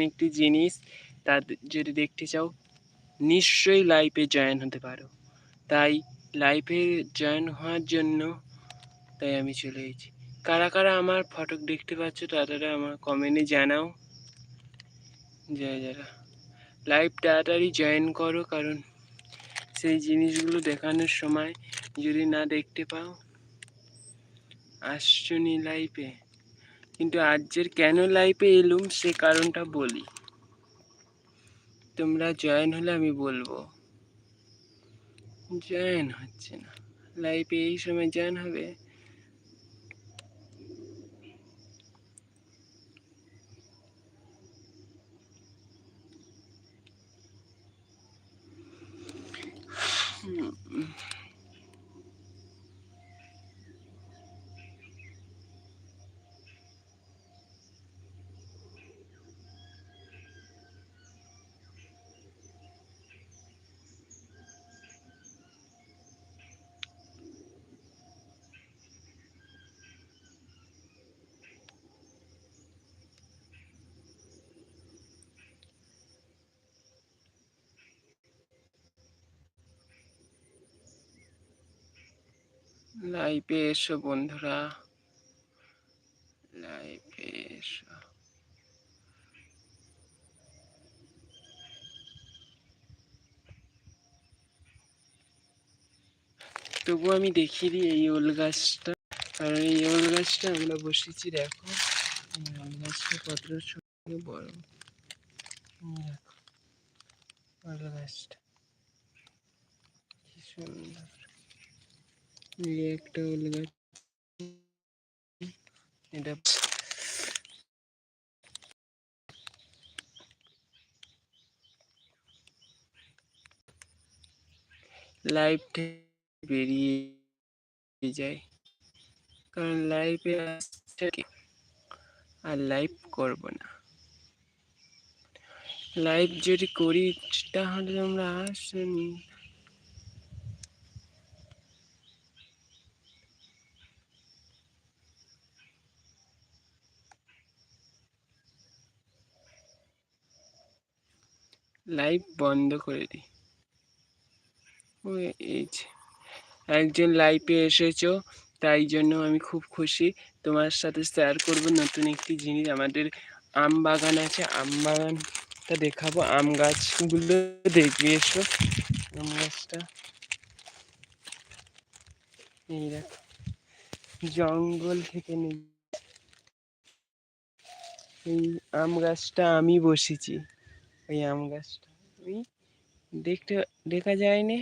একটি জিনিস তা যদি দেখতে চাও, নিশ্চয়ই লাইভে জয়েন হতে পারো। তাই লাইভে জয়েন হওয়ার জন্য তাই আমি চলে এসেছি। কারা কারা আমার ফটো দেখতে পাচ্ছ তারা আমার কমেন্টে জানাও। যারা যারা। লাইভ তাড়াতাড়ি জয়েন করো, কারণ সেই জিনিসগুলো দেখানোর সময় যদি না দেখতে পাও, আসছো নি লাইভে কিন্তু আজকের কেন লাইফে এলুম সে কারণটা বলি। তোমরা জয়েন হলে আমি বলব। জয়েন হচ্ছে না। লাইফে এই সময় জয়েন হবে। লাইভে এসো, বন্ধুরা। লাইভে এসো। তবু আমি দেখিয়ে দিই এই ওল গাছটা। কারণ এই ওল গাছটা আমরা বসেছি, দেখো। ওল গাছটা কতটা ছোট বড়। দেখো, ওল গাছটা। কি সুন্দর। এই একটা ওল গাছ এটা লাইভটা বেরিয়ে যায়। কারণ আসছে আর লাইভ করব না। লাইভ যদি করি, তাহলে আমরা আসেনি লাইভ বন্ধ করে দিই। এই একজন লাইভে এসেছ, তাই জন্য আমি খুব খুশি। তোমার সাথে শেয়ার করব নতুন একটি জিনিস। আমাদের আম বাগান আছে, আম বাগানটা দেখাবো। আম গাছগুলো দেখবে এসো। আম গাছটা এই দেখো, জঙ্গল থেকে নেই এই আম গাছটা আমি বসেছি। ওই আম গাছটা। ওই দেখতে, দেখা যায়নি?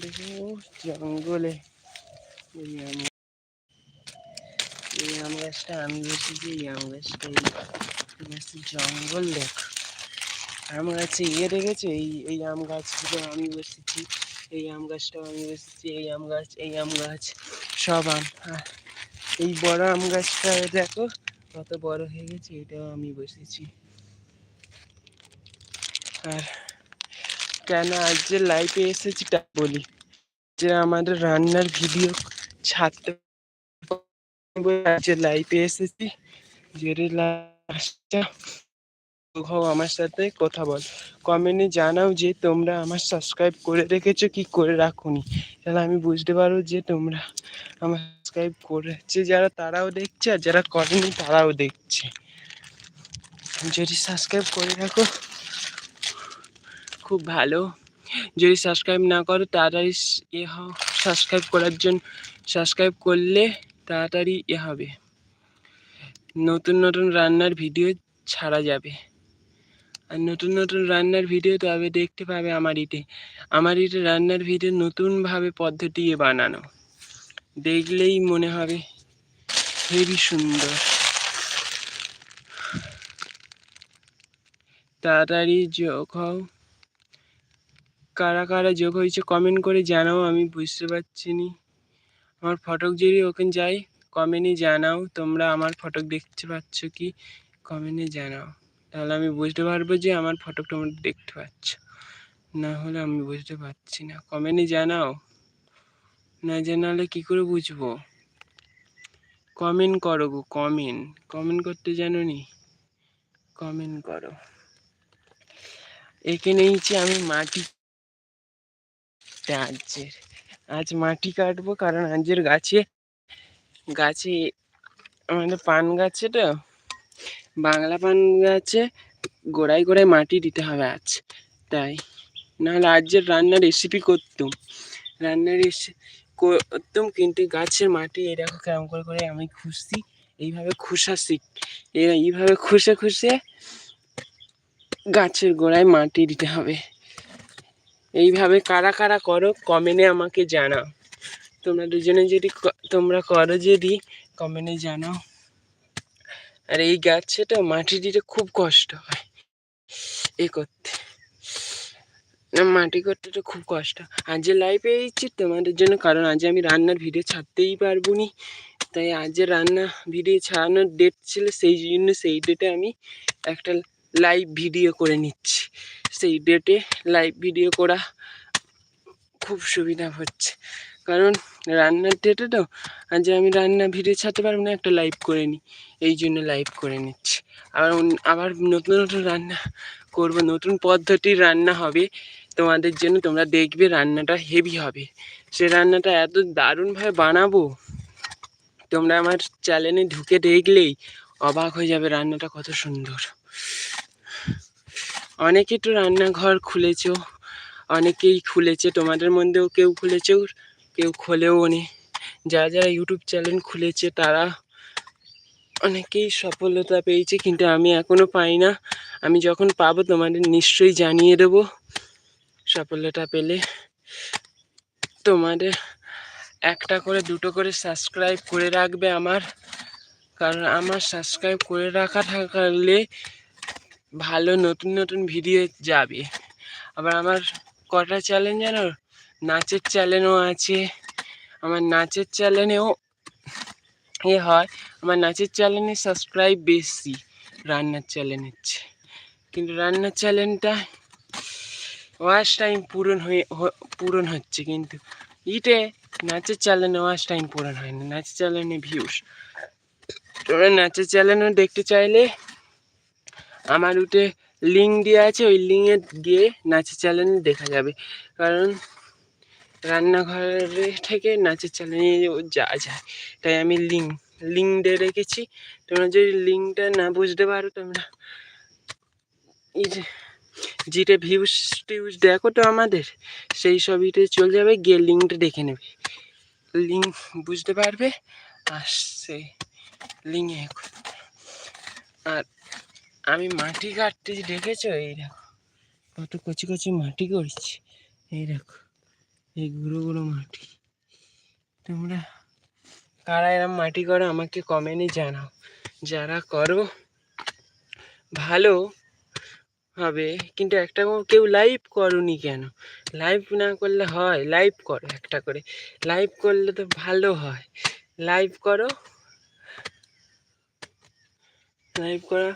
দেখে, ও জঙ্গলে। এই আম এই আম গাছটা, আমি বসেছি এই আম গাছটা, এই গাছটা জঙ্গল দেখ। আম গাছে ইয়ে দেখেছ? এই এই আম গাছগুলো আমি বসেছি। এই আম গাছটাও আমি বসেছি। এই আম গাছ, এই আম গাছ, সব আম। এই বড় আম গাছটা দেখো, কত বড় হয়ে গেছে, এটাও আমি বসেছি। আর কেন আজ যে লাইফে এসেছি তা বলি যে আমাদের রান্নার ভিডিও ছাড়তে যে লাইফে এসেছি যে লাস্টটা হোক আমার সাথে কথা বল কমেন্টে জানাও যে তোমরা আমার সাবস্ক্রাইব করে রেখেছো কি করে রাখুনি তাহলে আমি বুঝতে পারব যে তোমরা আমার সাবস্ক্রাইব করেছে যারা তারাও দেখছে আর যারা করেনি তারাও দেখছে যদি সাবস্ক্রাইব করে রাখো খুব ভালো। যদি সাবস্ক্রাইব না করো, তাড়াতাড়ি এ হও সাবস্ক্রাইব করার জন্য সাবস্ক্রাইব করলে তাড়াতাড়ি এ হবে। নতুন নতুন রান্নার ভিডিও ছাড়া যাবে। আর নতুন নতুন রান্নার ভিডিও তবে দেখতে পাবে আমার ইটে আমার ইটে রান্নার ভিডিও নতুনভাবে পদ্ধতি বানানো। দেখলেই মনে হবে হেবি সুন্দর। তাড়াতাড়ি যোগ হও। কারা কারা যোগ হয়েছে কমেন্ট করে জানাও, আমি বুঝতে পারছি নি আমার ফটক যদি ওখানে যাই কমেন্টে জানাও, তোমরা আমার ফটক দেখতে পাচ্ছ কি? কমেন্টে জানাও। তাহলে আমি বুঝতে পারব যে আমার ফটো তোমরা দেখতে পাচ্ছ। না হলে আমি বুঝতে পারছি না। কমেন্টে জানাও। না জানালে কি করে বুঝব? কমেন্ট করো গো কমেন্ট কমেন্ট করতে জানো নি কমেন্ট করো। এঁকে নিয়েছি আমি মাটি আজের আজ মাটি কাটবো কারণ আজের গাছে গাছে আমাদের পান গাছে তো বাংলা পান গাছে গোড়ায় গোড়ায় মাটি দিতে হবে আজ। তাই নাহলে আজের রান্নার রেসিপি করতুম। রান্নার রেসিপি করতুম কিন্তু গাছের মাটি দেখো কেমন করে করে আমি খুঁজছি, এইভাবে খুশা শিখ এইভাবে খুশে খুশে গাছের গোড়ায় মাটি দিতে হবে। এইভাবে কারা কারা করো কমেন্টে আমাকে জানাও। তোমরা দুজনে যদি তোমরা করো যদি কমেন্টে জানাও। আর এই গাছটা মাটি দিতে খুব কষ্ট হয়। এ করতে। না, মাটি করতে তো খুব কষ্ট আজ লাইভ পেয়েছি তোমাদের জন্য, কারণ আজ আমি রান্নার ভিডিও ছাড়তেই পারব নি। তাই আজ রান্না ভিডিও ছাড়ানোর ডেট ছিল, সেই জন্য সেই ডেটে আমি একটা লাইভ ভিডিও করে নিচ্ছি। সেই ডেটে লাইভ ভিডিও করা খুব সুবিধা হচ্ছে। কারণ রান্নার ডেটে তো আর যে আমি রান্না ভিডিও ছাড়তে পারব না, একটা লাইভ করে নিই এই জন্য লাইভ করে নিচ্ছি। আবার আবার নতুন নতুন রান্না করব, নতুন পদ্ধতির রান্না হবে। তোমাদের জন্য তোমরা দেখবে রান্নাটা হেভি হবে। সে রান্নাটা এত দারুণভাবে বানাবো। তোমরা আমার চ্যানেলে ঢুকে দেখলেই অবাক হয়ে যাবে রান্নাটা কত সুন্দর। অনেকে তো রান্নাঘর খুলেছ, অনেকেই খুলেছে, তোমাদের মধ্যেও কেউ খুলেছেও কেউ খোলেও নি। যারা যারা ইউটিউব চ্যানেল খুলেছে, তারা অনেকেই সফলতা পেয়েছে, কিন্তু আমি এখনও পাই না। আমি যখন পাবো, তোমাদের নিশ্চয়ই জানিয়ে দেব সফলতা পেলে। তোমাদের একটা করে, দুটো করে সাবস্ক্রাইব করে রাখবে আমার। কারণ আমার সাবস্ক্রাইব করে রাখা থাকলে ভালো নতুন নতুন ভিডিও যাবে। আবার আমার কটা চ্যানেল জানো? নাচের চ্যানেলও আছে। আমার নাচের চ্যানেলেও এ হয়। আমার নাচের চ্যানেলে সাবস্ক্রাইব বেশি রান্নার চ্যানেলের চেয়ে। কিন্তু রান্নার চ্যানেলটা ওয়াশ টাইম পূরণ হয়ে পূরণ হচ্ছে। কিন্তু ইটে নাচের চ্যানেলে ওয়াশ টাইম পূরণ হয় না। নাচের চ্যানেলে ভিউস তোমরা নাচের চ্যানেলও দেখতে চাইলে আমার উঠে লিঙ্ক দেওয়া আছে, ওই লিঙ্কে গিয়ে নাচের চ্যানেল দেখা যাবে। কারণ রান্নাঘরে থেকে নাচের চ্যানেলে যা যায়। তাই আমি লিঙ্ক লিঙ্ক দিয়ে রেখেছি। তোমরা যদি লিঙ্কটা না বুঝতে পারো, তোমরা যেটা ভিউস টিউজ দেখো তো আমাদের, সেই সবইতে চলে যাবে, গিয়ে লিঙ্কটা দেখে নেবে। লিঙ্ক বুঝতে পারবে? আর সেই লিঙ্কে আর আমি মাটি কাটতে দেখেছ এই দেখো। কত কচি কচি মাটি করছি। এই দেখো, এই গুঁড়ো গুঁড়ো মাটি। তোমরা কারা এরম মাটি করো, আমাকে কমেন্টে জানাও। যারা করো, ভালো হবে। কিন্তু একটা কেউ লাইভ করনি কেন? লাইভ না করলে হয় লাইভ করো একটা করে। লাইভ করলে তো ভালো হয়। লাইভ করো। লাইভ করা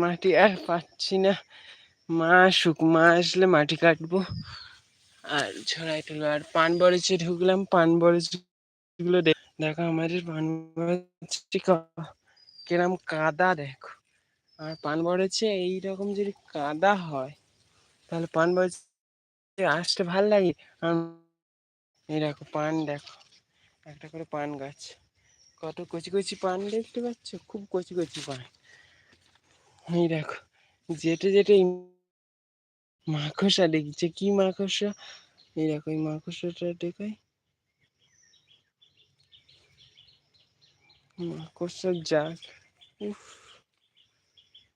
মাটি আর পাচ্ছি না। মা আসুক মা আসলে মাটি কাটবো। আর ছড়াই তুলবো আর পান বরেছে ঢুকলাম, পান বরেছগুলো দেখো আমাদের পান কিরম কাদা দেখো। আর পান বরেছে এইরকম যদি কাদা হয়, তাহলে পান বরেছে আসতে ভালো লাগে? এই দেখো পান দেখো, একটা করে পান গাছ। কত কচি কচি পান দেখতে পাচ্ছ? খুব কচি কচি পান। এই দেখো, যেটে যেটে দেখছে কি মাকড়সা? এই দেখো, এই মাকড়সাটা দেখাই। জাল, উফ।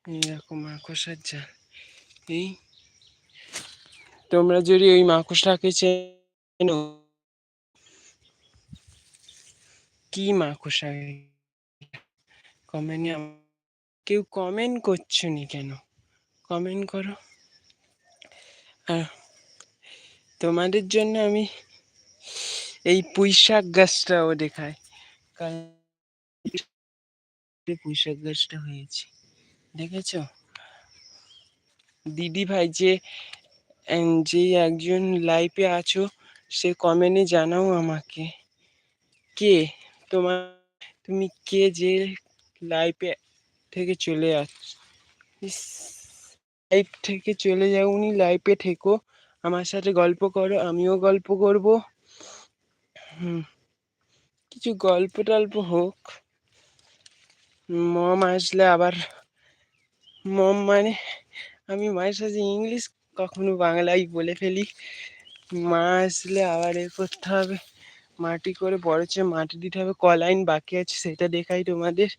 এই দেখো, মাকড়সার জাল। এই, তোমরা যদি ওই মাকড়সাকে চেনো, কি মাকড়সা? কমেন্টে কেউ কমেন্ট করছ নি কেন? কমেন্ট করো। তোমাদের জন্য আমি এই পুঁইশাক গাছটাও দেখাই। কারণ পুঁইশাক গাছটা হয়েছে। দেখেছ? দিদি ভাই যে যে একজন লাইফে আছো, সে কমেন্টে জানাও আমাকে। কে? তোমার, তুমি কে যে লাইফে থেকে চলে যাচ্ছ লাইফ থেকে চলে যাওনি লাইফে থেকো। আমার সাথে গল্প করো, আমিও গল্প করব। কিছু গল্প টল্প হোক। মম আসলে আবার, মম মানে আমি মায়ের সাথে ইংলিশ কখনো বাংলাই বলে ফেলি। মা আসলে আবার এ করতে হবে। মাটি করে বড় মাটি দিতে হবে। ক লাইন বাকি আছে, সেটা দেখাই তোমাদের।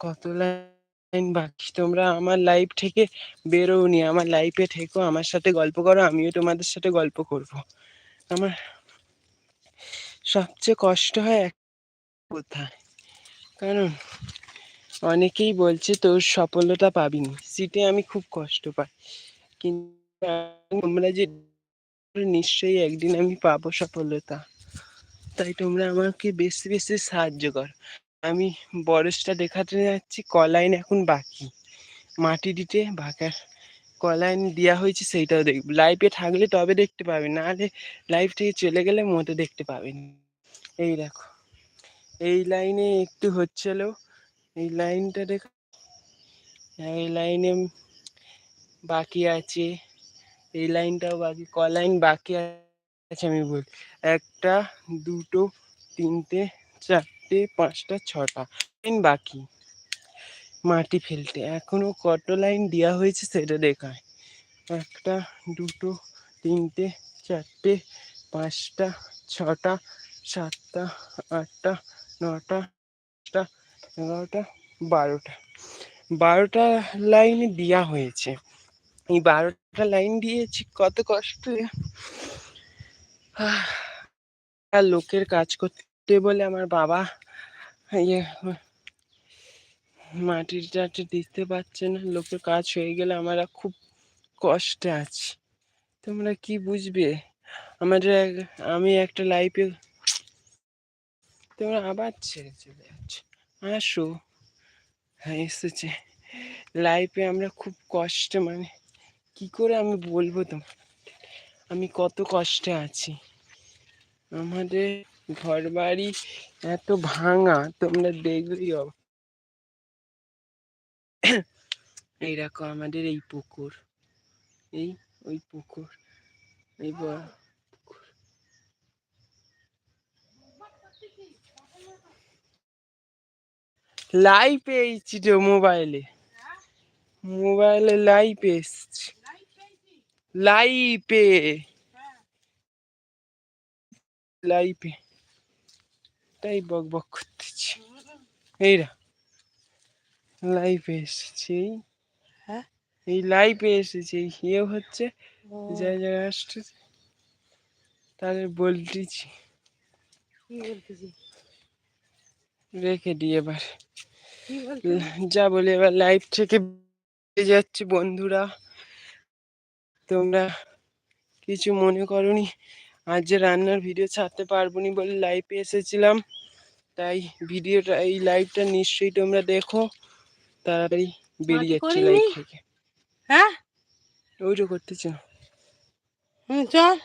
কত লাইন বাকি তোমরা আমার লাইফ থেকে বেরোনি আমার লাইফে থেকো, আমার সাথে গল্প করো, আমিও তোমাদের সাথে গল্প করব। আমার সবচেয়ে কষ্ট হয় এক কোথায়, কারণ অনেকেই বলছে তোর সফলতা পাবি পাবিনি সিটে আমি খুব কষ্ট পাই। কিন্তু তোমরা যে নিশ্চয়ই একদিন আমি পাবো সফলতা, তাই তোমরা আমাকে বেশি বেশি সাহায্য কর। আমি বরসটা দেখাতে যাচ্ছি, কলাইন এখন বাকি। মাটি দিতে বাঁকার কলাইন দেওয়া হয়েছে সেইটাও দেখব। লাইফে থাকলে তবে দেখতে পাবে নাহলে লাইফ থেকে চলে গেলে মতো দেখতে পাবেন এই দেখো, এই লাইনে একটু হচ্ছিল এই লাইনটা দেখো, এই লাইনে বাকি আছে। এই লাইনটাও বাকি ক লাইন বাকি আছে আমি বলি, একটা, দুটো, তিনটে চারটে পাঁচটা, ছটা, লাইন বাকি। মাটি ফেলতে। এখনও কত লাইন দেওয়া হয়েছে সেটা দেখায়। একটা, দুটো, তিনটে, চারটে, পাঁচটা, ছটা, সাতটা, আটটা, নটা, দশটা, এগারোটা, বারোটা। বারোটা লাইন দেওয়া হয়েছে। এই বারোটা লাইন দিয়েছি কত কষ্ট। লোকের কাজ করতে বলে আমার বাবা ইয়ে মাটি টাটি দিতে পারছে না। লোকের কাজ হয়ে গেলে আমরা খুব কষ্টে আছি। তোমরা কি বুঝবে? আমাদের আমি একটা লাইফে তোমরা আবার ছেড়ে চলে যাচ্ছে। আসো। হ্যাঁ এসেছে। লাইফে আমরা খুব কষ্টে মানে কি করে আমি বলব তোমার আমি কত কষ্টে আছি। আমাদের ঘর বাড়ি এত ভাঙা, তোমরা দেখলেই এই দেখো আমাদের এই পুকুর। এই, ওই পুকুর। এই লাইভ পেয়েছি তো মোবাইলে। মোবাইলে লাইভ এসছি। লাইভে লাইভে তাই বক বক করতেছি। এইরা লাইভে এসেছি। হ্যাঁ? এই লাইভে এসেছি। ইয়ে হচ্ছে যা জায়গায় আসছে তাদের বলতেছি। রেখে দিই এবার। যা বলি এবার লাইভ থেকে যাচ্ছি বন্ধুরা। তোমরা কিছু মনে করনি? আজ যে রান্নার ভিডিও ছাড়তে পারব নি বলে লাইভে এসেছিলাম তাই ভিডিওটা এই লাইভটা নিশ্চয়ই তোমরা দেখো। তাড়াতাড়ি বেরিয়ে যাচ্ছে লাইভ থেকে। হ্যাঁ? ওইটা করতেছ। চল।